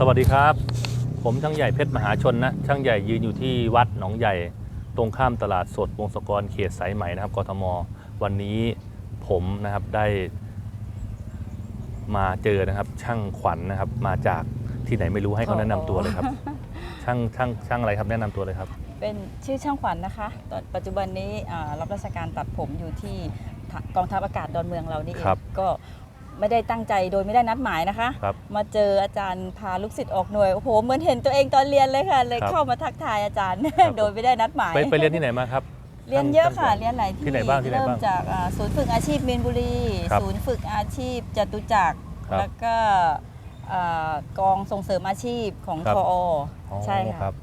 สวัสดีครับ ผมช่างใหญ่เพชรมหาชนนะ ช่างใหญ่ยืนอยู่ที่วัดหนองใหญ่ ตรงข้ามตลาดสดวงศกรเขตสายไหมนะครับกทม วันนี้ผมนะครับได้มาเจอนะครับ ช่างขวัญนะครับ มาจากที่ไหนไม่รู้ให้เขาแนะนำตัวเลยครับ ช่างช่างช่างอะไรครับแนะนำตัวเลยครับ เป็นชื่อช่างขวัญนะคะตอนปัจจุบันนี้อ่ารับราชการตัดผมอยู่ที่ทะกองทัพอากาศดอนเมืองเรานี่เองครับ ก็ ไม่ได้ตั้งใจโดยไม่ได้นัดหมายนะคะ ครับ มาเจออาจารย์พาลูกศิษย์ออกหน่วยโอ้โหเหมือนเห็นตัวเองตอนเรียนเลยค่ะ เลยครับเข้ามาทักทายอาจารย์ ครับ โดยไม่ได้นัดหมาย ไปไปเรียนที่ไหนมาครับ เรียนเยอะค่ะช่างขวัญเรียนหลายที่ที่ไหนบ้างที่ไหนบ้างเริ่มจากอ่าศูนย์ฝึกอาชีพมีนบุรี ครับศูนย์ฝึกอาชีพจตุจักร ครับแล้วก็อ่ากองส่งเสริมอาชีพของครับทออ๋อใช่คค่ะรับ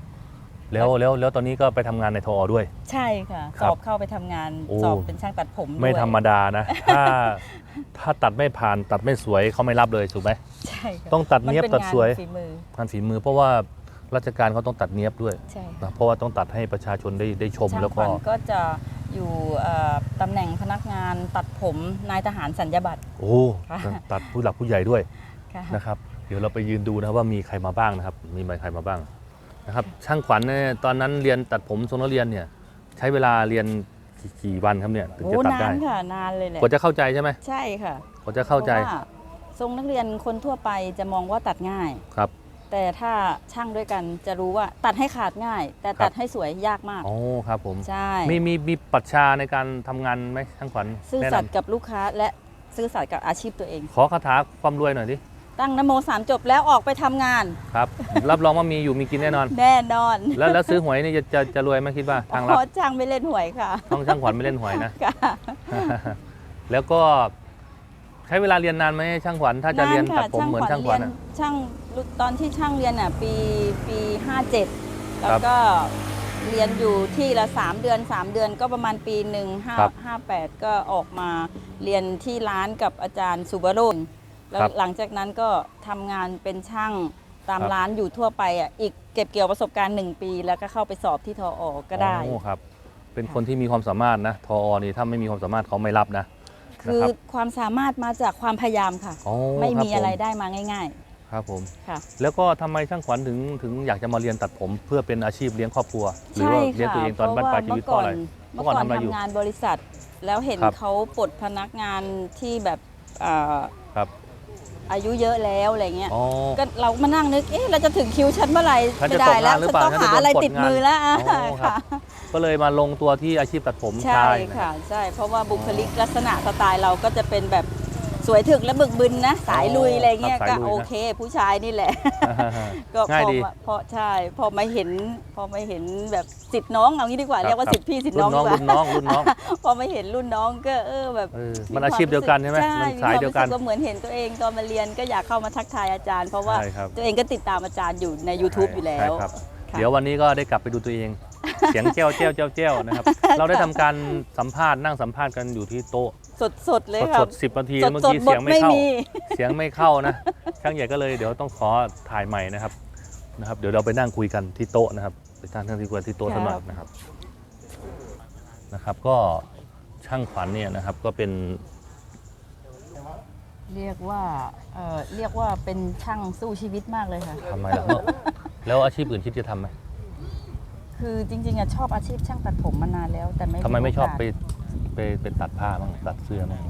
แล้วแล้วแล้วตอนนี้ก็ไปทำงานในทอด้วย ใช่ค่ะ คสรับอบเข้าไปทำงาน โอ้ สอบเป็นช่างตัดผมด้วยไม่ธรรมดานะ ถ้าถ้าตัดไม่ผ่านตัดไม่สวยเขาไม่รับเลยถูกไหม ใช่ค่ะต้องตัดเนียบมัป็ตัดสวยงานฝีมืองานฝีมือเพราะว่าราชการเขาต้องตัดเนียบด้วยใช่นะเพราะว่าต้องตัดให้ประชาชนได้ได้ชมช่างแล้วขก็ วัญก็จะอยู่เอ่อตำแหน่งพนักงานตัดผมนายทหารสัญญาบัตร โอ้ค่ะ ตัดผู้หลักผู้ใหญ่ด้วยค่ะ นะครับ เดี๋ยวเราไปยืนดูนะครับว่ามีใครมาบ้างนะครับ มีใครมาบ้าง นะครับช่างขวัญเนี่ยตอนนั้นเรียนตัดผมทรงนักเรียนเนี่ยใช้เวลาเรียนกี่กี่วันครับเนี่ยถึงโอ้จะตัดนาได้นค่ะนานเลยแหละกว่าจะเข้าใจใช่ไหมใช่ค่ะกว่าจะเข้าใจพระว่ทรงนักเรียนคนทั่วไปจะมองว่าตัดง่าย ครับ แต่ถ้าช่างด้วยกันจะรู้ว่าตัดให้ขาดง่าย แต่ครับตัดให้สวยยากมาก อ๋อครับผมใช่มีมีมีปรัชญาในการทำงานไหมช่างขวัญซื่อแนะสัตย์นำกับลูกค้าและซื่อสัตย์กับอาชีพตัวเอง ขอคาถาความรวยหน่อยดิ ตั้งนโมสามจบแล้วออกไปทำงาน ครับ รับรองว่ามีอยู่มีกินแน่นอน แน่นอนแล้วแล้วซื้อหวยนี่จะจะจะรวยไหมคิดว่าทางเพรับราะช่างไม่เล่นหวยค่ะต้องช่างขวัญไม่เล่นหวยนะ ค่ะ แล้วก็ใช้เวลาเรียนนานไหมช่างขวัญถ้าจะเรียนตัดผมเหมือนช่างขวัญเรียอะ ช่างตอนที่ช่างเรียนอะปีปี57 แล้วก็เรียนอยู่ที่ละ 3 เดือน 3 เดือนก็ประมาณปีหนึ่งห้าครับ ห้าแปดก็ออกมาเรียนที่ร้านกับอาจารย์สุบโรจน์ แล้วครับหลังจากนั้นก็ทำงานเป็นช่างตามครับ ร้านอยู่ทั่วไปอะอีกเก็บเกี่ยวประสบการณ์ 1 ปี แล้วก็เข้าไปสอบที่ทออก็ได้ โอ้ครับ เป็นคนที่มีความสามารถนะทออนี่ถ้าไม่มีความสามารถเขาไม่รับนะ คือนะครับ ความสามารถมาจากความพยายามค่ะโอ้ไม่ครับมีอะไรผได้มาง่าย ครับผม ๆ ค่ะ แล้วก็ทำไมช่างขวัญถึงถึงอยากจะมาเรียนตัดผม เพื่อเป็นอาชีพเลี้ยงครอบครัว หรือว่าเลี้ยงตัวเองตอนบ้านปลายชีวิตเพราะอะไร เมื่อก่อนเมื่อก่อนทำอะไรอยู่ทำงานบริษัท แล้วเห็นครับ เขาปลดพนักงานที่แบบเอ่อครับ อายุเยอะแล้วอะไรเงี้ยอ๋อ ก็เรามานั่งนึกเอ๊ะเราจะถึงคิวฉันเมื่อไหร่ฉันไม่จะได้แล้วตกงานหรือฉันเปล่าต้องฉันจะหาโดนอะไรปลดติดงานมือแล้วอะอ๋อครับ ค่ะก็เลยมาลงตัวที่อาชีพตัดผมใช่ชายนะ ค่ะ ใช่เพราะว่าบุคลิกลักษณะสไตล์เราก็จะเป็นแบบ สวยถึกและบึกบึนนะ สายลุยอะไรเงี้ยครับสายลุยนะก็โอเค ผู้ชายนี่แหละ ก็ง่ายพอดี มาพอใช่พอมาเห็น พอมาเห็นแบบสิทธิ์น้องเอางี้ดีกว่าครับเรียกว่าครับ สิทธิ์พี่สิทธิ์รุ่น้อนงน้องดีกว่ารุ่นน้องรุ่นน้องพอมาเห็นรุ่นน้องก็เออแบบเออมันอาชีพเดียวกันใช่ไหมมันสายเดียวกันมีคมรู้สึว่าเหมือนเห็นตัวเองตอนมาเรียนก็อยากเข้ามาทักทายอาจารย์ เพราะว่าใช่ครับ ตัวเองก็ติดตามอาจารย์อยู่ใน YouTube อยู่แล้ว ใช่ครับค่ะเดี๋ยววันนี้ก็ได้กลับไปดูตัวเอง เสียงเจ้าเจ้าเจ้าเจ้านะครับ เราได้ทำการสัมภาษณ์นั่งสัมภาษณ์กันอยู่ที่โต๊ะ สดสดๆเลยสดครัสบดสิบนาทีสดเมื่อสดกี้บเสียทงไม่ไม่เข้ามี เสียงไม่เข้านะช่างใหญ่ก็เลยเดี๋ยวต้องขอถ่ายใหม่นะครับนะครับ เดี๋ยวเราไปนั่งคุยกันที่โต๊ะนะครับไปนั่งที่คุยกันที่โต๊ะสักหน่อยนะครับนะครับ ก็ช่างขวัญเนี่ยนะครับ ก็เป็นเรียกว่าเออเรียกว่าเป็นช่างสู้ชีวิตมากเลยค่ะ ทำไมล่ะแล้วอาชีพอื่นคิดจะทำไหมคือจริงๆอะชอบอาชีพช่างตัดผมมานานแล้วแต่ไม่ทำไมไม่ชอบโกาสไป ไปไปตัดผ้าบ้างตัดเสื้อบ้าง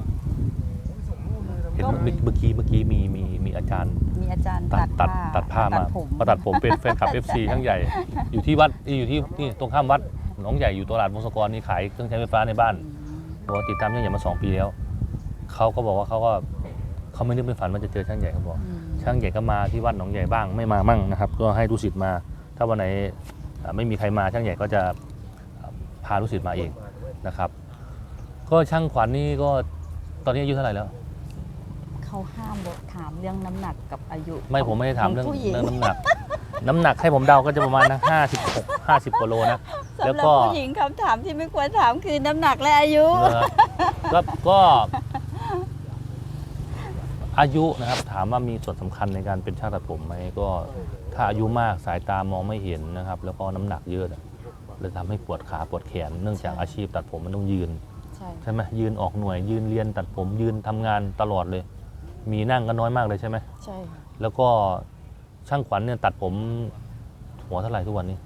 เห็นเมื่อเมื่อกี้เมื่อกี้มีมีมีอาจารย์ มีอาจารย์ตัตัดดตัดผ้าตัดผ้ามาผมมาตัดผมเป็นแฟนคลับ FC ทั้งใหญ่ อยู่ที่วัดอยู่ที่นี่ตรงข้ามวัดหนองใหญ่อยู่ตลาดวงศกรนี่ขายเครื่องใช้ไฟฟ้าในบ้านบอกว่าติดตามช่างใหญ่มาสองปีแล้วเขาก็บอกว่าเขาก็เขาไม่นึกไม่ฝันว่าจะเจอช่างใหญ่เขาบอกอืมช่างใหญ่ก็มาที่วัดหนองใหญ่บ้างไม่มามั่งนะครับ ก็ให้ลูกศิษย์มา ถ้าวันไหนอ่าไม่มีใครมาช่างใหญ่ก็จะอ่าพาลูกศิษย์มาเองนะครับ ก็ช่างขวัญนี่ก็ตอนนี้อายุเท่าไหร่แล้ว เขาห้ามบอกถามเรื่องน้ำหนักกับอายุ ไม่ผมไม่ได้ถามเรื่องขผู้หญิง เรื่องน้ำหนัก น้ำหนักให้ผมเดาก็จะประมาณนะห้าสิบหกห้าสิบกว่าโลนะ สำแล้หวรับก็ ผู้หญิงคำถามที่ไม่ควรถามคือน้ำหนักและอายุเหรอก็ก็อายุนะครับถามว่ามีส่วนสำคัญในการเป็นช่างตัดผมไหมก็ถ้าอายุมากสายตามองไม่เห็นนะครับ แล้วก็น้ำหนักเยอะเลยทำให้ปวดขาปวดแขนเนื่องจากใช่อาชีพตัดผมมันต้องยืน ใช่ใช่ไหมยืนออกหน่วย ยืนเรียนตัดผมยืนทำงานตลอดเลย มีนั่งก็น้อยมากเลยใช่ไหมใช่ค่ะแล้วก็ช่างขวัญเนี่ยตัดผมหัวเท่าไหร่ทุกวันนี้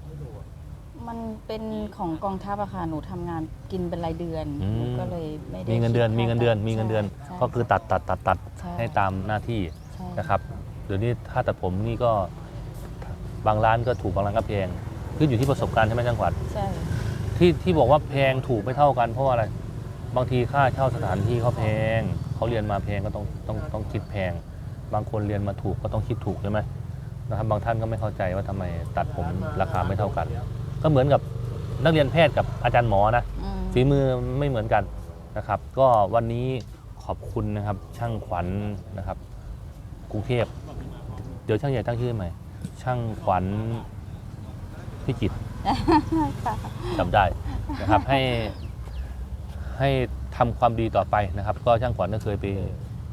มันเป็นของกองทัพอะค่ะหนูทำงานกินเป็นรายเดือนอืม หนูก็เลยไม่ได้มีเงินเดือนคิมีเงินเดือนค่ามีเงินเดือน ใช่ก็คือตัดตัดตัดตัดใช่ให้ตามหน้าที่ใช่นะครับเดี๋ยวนี้ถ้าตัดผมนี่ก็บางร้านก็ถูกบางร้านก็แพงขึ้นอยู่ที่ประสบการณ์ใช่ไหมช่างขวัญ ใช่ที่ที่บอกว่าแพงถูกไม่เท่ากันเพราะว่าอะไร บางทีค่าเช่าสถานที่เขาแพงเขาเรียนมาแพงก็ต้องต้องต้องคิดแพง บางคนเรียนมาถูกก็ต้องคิดถูกใช่ไหมนะครับบางท่านก็ไม่เข้าใจว่าทำไมตัดผมราคาไม่เท่ากัน ก็เหมือนกับนักเรียนแพทย์กับอาจารย์หมอนะอืมฝีมือไม่เหมือนกันนะครับ ก็วันนี้ขอบคุณนะครับช่างขวัญนะครับกรุงเทพเดี๋ยวช่างใหญ่ตั้งชื่อใหม่ ช่างขวัญพิจิตรค่ะจำได้นะครับให้ ให้ทำความดีต่อไปนะครับ ก็ช่างขวัญก็เคยไป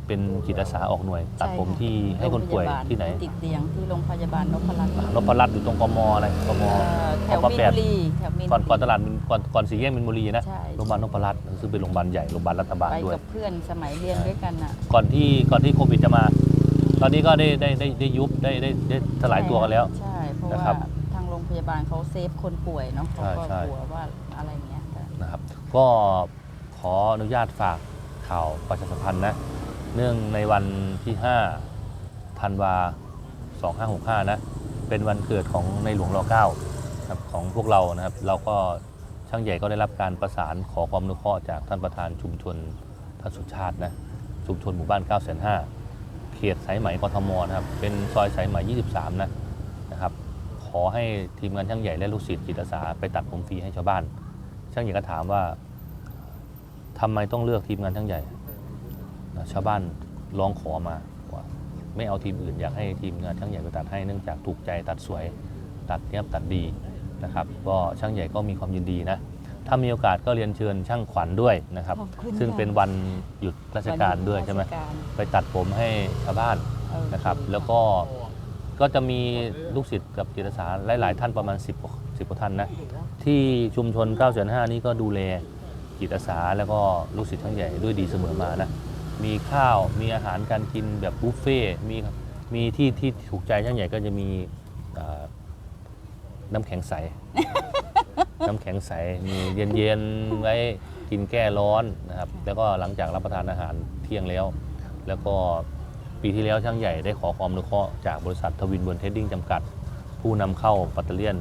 เป็นจิตอาสาออกหน่วย ตัดผมที่ให้คนป่วยโรงพาบาลที่ไหน ติดเตียงที่โรงพยาบาลนพรัตน์นพรัตน์อยู่ตรงกมอะไรกมเอ่อแถวกมีนแปดบุรีแถวมีนก่อนก่อนบุตรีลาดมินก่อนก่อนสี่แยกมินบุรีนะใช่โรงพยาบาลนพรัตน์ซึ่งเป็นโรงพยาบาลใหญ่โรงพยาบาลรัฐบาลไปด้วยกับเพื่อนสมัยเรียนด้วยกันอะก่อนที่ก่อนที่โควิดจะมา ตอนนี้ก็ได้ได้ได้ได้ยุบได้ได้ได้สลายตัวกันแล้วใช่เพราะนะว่าครับทางโรงพยาบาลเขาเซฟคนป่วยเนาะเขาก็ใช่ใช่กลัวว่าอะไรเงี้ยค่ะนะครับก็ ขออนุญาตฝากข่าวประชาสัมพันธ์นะ เนื่องในวันที่5ธันวา2565 นะ เป็นวันเกิดของในหลวงร9ครับของพวกเรานะครับ เราก็ช่างใหญ่ก็ได้รับการประสานขอความอนุเคราะห์จากท่านประธานชุมชนท่านสุชาตินะ ชุมชนหมู่บ้าน9 5 0 0เขตสายไหมกทมนะครับ เป็นซอยสายไหม 23 นะนะครับ ขอให้ทีมงานช่างใหญ่และลูกศิษย์จิตอาสาไปตัดผมฟรีให้ชาวบ้าน ช่างใหญ่ก็ถามว่า ทำไมต้องเลือกทีมงานช่างใหญ่นะชาวบ้านร้องขอมาว่าไม่เอาทีมอื่นอยากให้ทีมงานช่างใหญ่ไปตัดให้เนื่องจากถูกใจตัดสวยตัดเนียบตัดดีนะครับก็ช่างใหญ่ก็มีความยินดีนะถ้ามีโอกาสก็เรียนเชิญช่างขวัญด้วยนะครับขอบคุณซึ่งค่ะเป็นวันหยุดราชการด้วยใช่ไหมราชการไปตัดผมให้ชาวบ้านเออนะครับ แล้วก็ก็จะมีลูกศิษย์กับจิตอาสาหลาย ๆ ท่านประมาณ 10กว่า10กว่าท่านนะที่ชุมชน9 5 0 0นี้ก็ดูแล จิตอาสาแล้วก็ลูกศิษย์ทั้งใหญ่ด้วยดีเสมอมานะมีข้าวมีอาหารการกินแบบบุฟเฟ่ต์มีมีที่ที่ถูกใจช่างใหญ่ก็จะมีอ่าน้ำแข็งใส น้ำแข็งใสมีเย็นๆไว้กินแก้ร้อนนะครับ แล้วก็หลังจากรับประทานอาหารเที่ยงแล้ว แล้วก็ปีที่แล้วช่างใหญ่ได้ขอความอนุเคราะห์จากบริษัททวินเวิร์เทดดิ้งจำกัด ผู้นำเข้าปัตเตอร์เลียน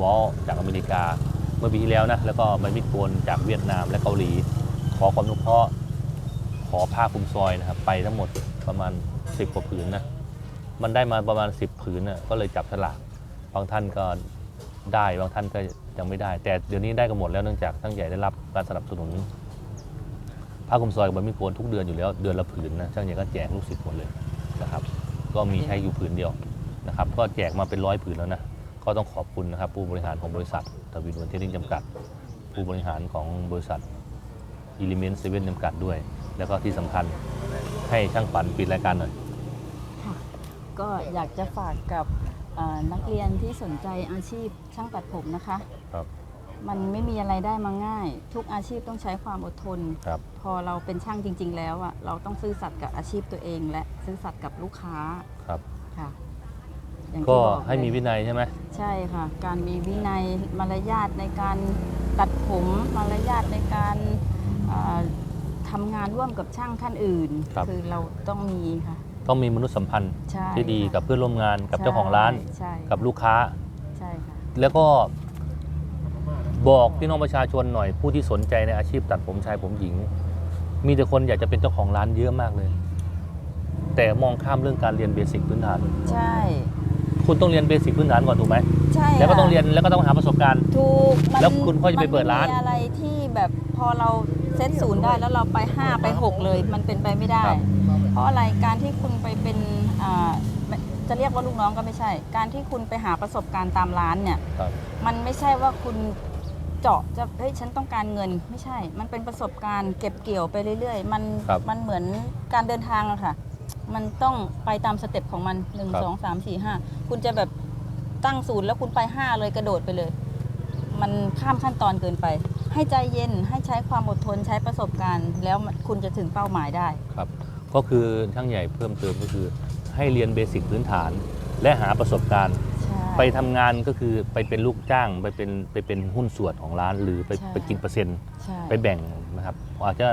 วอลจากอเมริกา มื่อปีที่แล้วนะแล้วก็ไมมิดโกนจากเวียดนามและเกาหลี ขอความอนุเคราะห์ขอผ้าคลุมซอยนะครับไปทั้งหมดประมาณ 10กว่าผืนนะมันได้มาประมาณ 10 ผืนนะก็เลยจับฉลากบางท่านก็ได้บางท่านก็ยังไม่ได้ แต่เดี๋ยวนี้ได้กันหมดแล้วเนื่องจากทั้งใหญ่ได้รับการสนับสนุนผ้าคลุมซอยกับไมมิดโกนทุกเดือนอยู่แล้วเดือนละผืนนะช่างใหญ่ก็แจกลูกศิษย์หมดเลยนะครับ ก็มีใช้อยู่ผืนเดียวนะครับ ก็แจกมาเป็นร้อยผืนแล้วนะ ก็ต้องขอบคุณนะครับผู้บริหารของบริษัททวินวันเทดดิ้งจำกัด ผู้บริหารของบริษัท Element 7จำกัดด้วย แล้วก็ที่สำคัญให้ช่างขวัญปิดรายการหน่อยก็อยากจะฝากกับเอ่อนักเรียนที่สนใจอาชีพช่างตัดผมนะคะ ครับ มันไม่มีอะไรได้มาง่าย ทุกอาชีพต้องใช้ความอดทน ครับ พอเราเป็นช่างจริง ๆ แล้วอะเราต้องซื่อสัตย์กับอาชีพตัวเอง และซื่อสัตย์กับลูกค้าครับ ค่ะ อย่างที่ก็บอกให้มีเลยวินัยใช่ไหมใช่ค่ะ การมีวินัยมารยาทในการตัดผมมารยาทในการเอ่อทำงานร่วมกับช่างท่านอื่นครับอเราต้องมีค่ะต้องมีมนุษยสัมพันธ์ใช่ที่ดีค่ะกับเพื่อนร่วมงานกับเจ้าของร้าน ใช่กับลูกค้า ใช่ค่ะ แล้วก็บอกพี่น้องประชาชนหน่อยผู้ที่สนใจในอาชีพตัดผมชายผมหญิง มีแต่คนอยากจะเป็นเจ้าของร้านเยอะมากเลย แต่มองข้ามเรื่องการเรียนเบสิกพื้นฐาน ใช่ คุณต้องเรียนเบสิกพื้นฐานก่อนถูกไหมใช่แล้วก็ต้องค่ะเรียนแล้วก็ต้องหาประสบการณ์ ถูกมันแล้วคุณค่อยจะไปเปิดร้าน มัไม่มีอะไรที่แบบพอเราเซตศูนย์ได้แล้วเราไป 5 ไป 6 เลย มันเป็นไปไม่ได้ ครับ เพราะอะไรการที่คุณไปเป็นอ่าไม่จะเรียกว่าลูกน้องก็ไม่ใช่ การที่คุณไปหาประสบการณ์ตามร้านเนี่ย ครับ มันไม่ใช่ว่าคุณเจาะจะเฮ้ยฉันต้องการเงินไม่ใช่ มันเป็นประสบการณ์เก็บเกี่ยวไปเรื่อย ๆ มันครับ มันเหมือนการเดินทางอะค่ะ มันต้องไปตามสเต็ปของมัน1ครับ2 3 4 5คุณจะแบบตั้งศูนย์แล้วคุณไป5เลยกระโดดไปเลย มันข้ามขั้นตอนเกินไป ให้ใจเย็นให้ใช้ความอดทนใช้ประสบการณ์ แล้วคุณจะถึงเป้าหมายได้ ครับ ก็คือช่างใหญ่เพิ่มเติมก็คือให้เรียนเบสิกพื้นฐาน และหาประสบการณ์ ใช่ ไปทำงานก็คือไปเป็นลูกจ้างไปเป็นไปเป็นหุ้นส่วนของร้านหรือไปใช่ ไปกินเปอร์เซ็นต์ ใช่ ไปแบ่งนะครับอาจจะ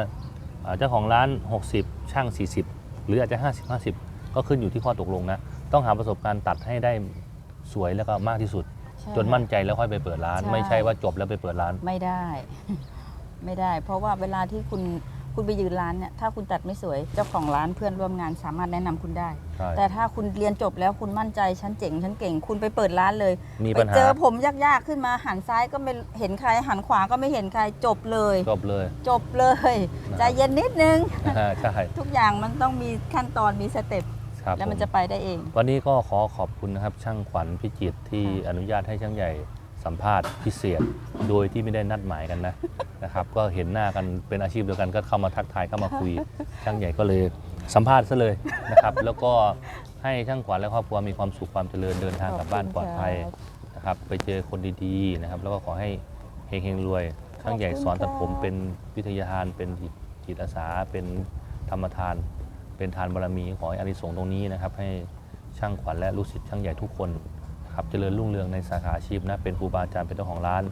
อาจจะของร้าน 60 ช่าง 40 หรืออาจจะ 50 50 ก็ขึ้นอยู่ที่ข้อตกลงนะ ต้องหาประสบการณ์ตัดให้ได้สวยแล้วก็มากที่สุด ใช่ จนมั่นใจแล้วค่อยไปเปิดร้าน ใช่ ไม่ใช่ว่าจบแล้วไปเปิดร้าน ไม่ได้ ไม่ได้ เพราะว่าเวลาที่คุณ คุณไปยืนร้านเนี่ยถ้าคุณตัดไม่สวยเจ้าของร้านเพื่อนร่วมงานสามารถแนะนำคุณได้ ใช่ แต่ถ้าคุณเรียนจบแล้วคุณมั่นใจฉันเจ๋งฉันเก่ง คุณไปเปิดร้านเลยมีไปปัญหาเจอผมยากๆขึ้นมาหันซ้ายก็ไม่เห็นใครหันขวาก็ไม่เห็นใครจบเลย จบเลย จบเลยนะ ใจเย็นนิดนึงอ่าใช่ทุกอย่างมันต้องมีขั้นตอนมีสเต็ปครับแล้วมันผจะไปได้เอง วันนี้ก็ขอขอบคุณนะครับช่างขวัญพิจิตรที่ค่ะอนุญาตให้ช่างใหญ่ สัมภาษณ์พิเศษโดยที่ไม่ได้นัดหมายกันนะนะครับ ก็เห็นหน้ากันเป็นอาชีพเดียวกันก็เข้ามาทักทายเข้ามาคุย ช่างใหญ่ก็เลยสัมภาษณ์ซะเลยนะครับ แล้วก็ให้ช่างขวัญและครอบครัวมีความสุขความเจริญเดินทางกลับบ้านปลอดภัยนะครับ ไปเจอคนดีๆนะครับ แล้วก็ขอให้เฮงๆรวยช่างใหญ่สอนตัดผมเป็นวิทยาทานเป็นจิตจิตอาสาเป็นธรรมทาน เป็นทานบารมีขอให้อานิสงส์ตรงนี้นะครับ ให้ช่างขวัญและลูกศิษย์ช่างใหญ่ทุกคน นะครับเจริญรุ่งเรืองในสาขาอาชีพนะเป็นครูบาอาจารย์เป็นเจ้าของร้าน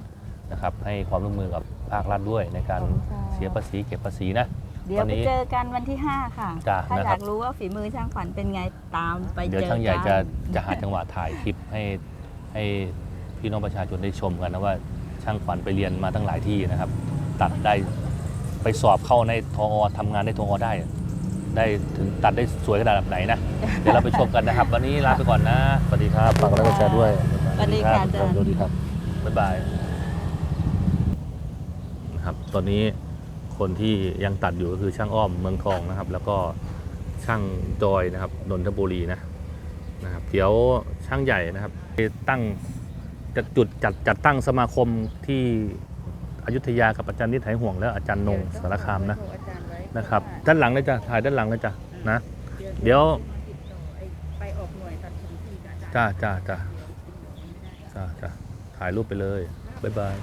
นะครับให้ความร่วมมือกับภาครัฐด้วยในการขอบคุณค่ะ เสียภาษีเก็บภาษีนะ เดี๋ยวตอนไปนี้เจอกันวันที่ 5 ค่ะ จ้ะถ้านะอครัยาบกรู้ว่าฝีมือช่างขวัญเป็นไงตามไปเดี๋ยวเจอช่างใหญ่กัจะนจะหาจังหวะถ่ายคลิปให้ให้พี่น้องประชาชนได้ชมกันนะว่าช่างขวัญไปเรียนมาตั้งหลายที่นะครับ ตัดได้ไปสอบเข้าในทอทำงานในทอได้ ได้ถึงตัดได้สวยขนาดไหนนะ เดี๋ยวเราไปชมกันนะครับ วันนี้ลาไปก่อนนะ สวัสดีครับฝากกดไลค์กดแชร์ด้วยสวัสดีค่ะอาจารย์ สวัสดีครับ บ๊ายบายนะครับ ตอนนี้คนที่ยังตัดอยู่ก็คือช่างอ้อมเมืองทองนะครับ แล้วก็ช่างจอยนะครับนนทบุรีนะนะครับ เดี๋ยวช่างใหญ่นะครับตั้งจัดจุดจัดจัดตั้งสมาคมที่อยุธยากับอาจารย์นิดไหห่วง แล้วอาจารย์นงสารคามนะ นะครับ ด้านหลังเลยจ้ะถ่ายด้านหลังเลยจ้ะนะ เดี๋ยวไปออกหน่วยตัดผมที่จ้าจ้าจ้าจ้าจ้าถ่ายรูปไปเลยบ๊ายบาย